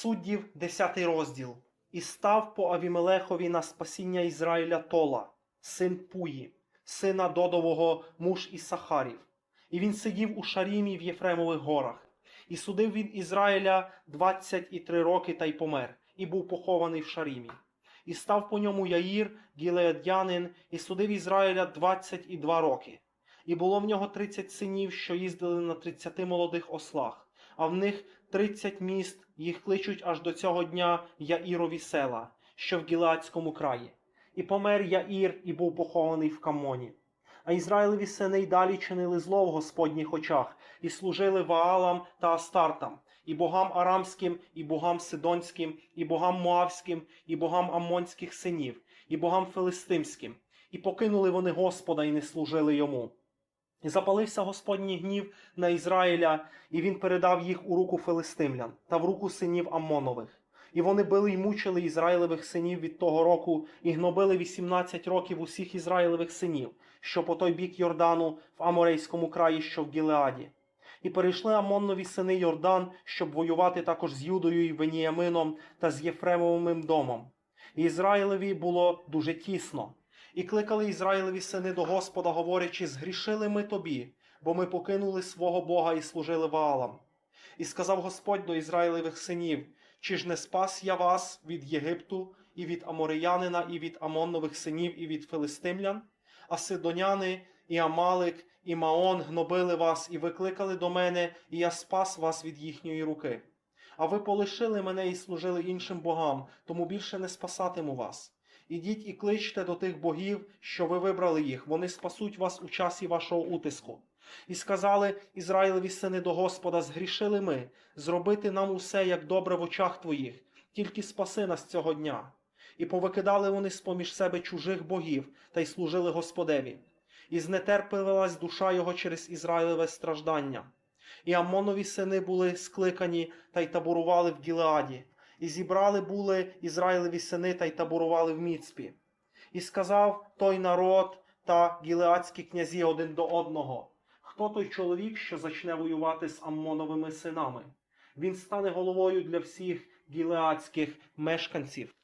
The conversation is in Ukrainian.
Суддів, 10 розділ. І став по Авімелехові на спасіння Ізраїля Тола, син Пуї, сина Додового муж Ісахарів. І він сидів у Шарімі в Єфремових горах. І судив він Ізраїля 23 роки та й помер, і був похований в Шарімі. І став по ньому Яїр, гілеадянин, і судив Ізраїля 22 роки. І було в нього 30 синів, що їздили на 30 молодих ослах, а в них 30 міст, їх кличуть аж до цього дня Яїрові села, що в Гілеадському краї. І помер Яїр, і був похований в Камоні. А Ізраїлеві сини й далі чинили зло в Господніх очах, і служили Ваалам та Астартам, і богам арамським, і богам сидонським, і богам Моавським, і богам Амонських синів, і богам филистимським, і покинули вони Господа і не служили йому. І запалився Господній гнів на Ізраїля, і він передав їх у руку филистимлян та в руку синів Амонових. І вони били й мучили Ізраїлевих синів від того року, і гнобили 18 років усіх Ізраїлевих синів, що по той бік Йордану в Аморейському краї, що в Гілеаді. І перейшли Амоннові сини Йордан, щоб воювати також з Юдою і Веніямином та з Єфремовим домом. І Ізраїлеві було дуже тісно. І кликали Ізраїлеві сини до Господа, говорячи: згрішили ми тобі, бо ми покинули свого Бога і служили Ваалам. І сказав Господь до Ізраїлевих синів: чи ж не спас я вас від Єгипту, і від Амореянина, і від Амоннових синів, і від Филистимлян? А Сидоняни, і Амалик, і Маон гнобили вас, і викликали до мене, і я спас вас від їхньої руки. А ви полишили мене і служили іншим богам, тому більше не спасатиму вас. Ідіть і кличте до тих богів, що ви вибрали їх, вони спасуть вас у часі вашого утиску. І сказали Ізраїлеві сини до Господа: згрішили ми, зробити нам усе, як добре в очах твоїх, тільки спаси нас цього дня. І повикидали вони з поміж себе чужих богів та й служили Господеві. І знетерпилась душа його через Ізраїлеве страждання. І Амонові сини були скликані та й таборували в Гілеаді, і зібрали були Ізраїлеві сини та й таборували в Міцпі. І сказав той народ та гілеадські князі один до одного: Хто той чоловік, що зачне воювати з Аммоновими синами? Він стане головою для всіх гілеадських мешканців.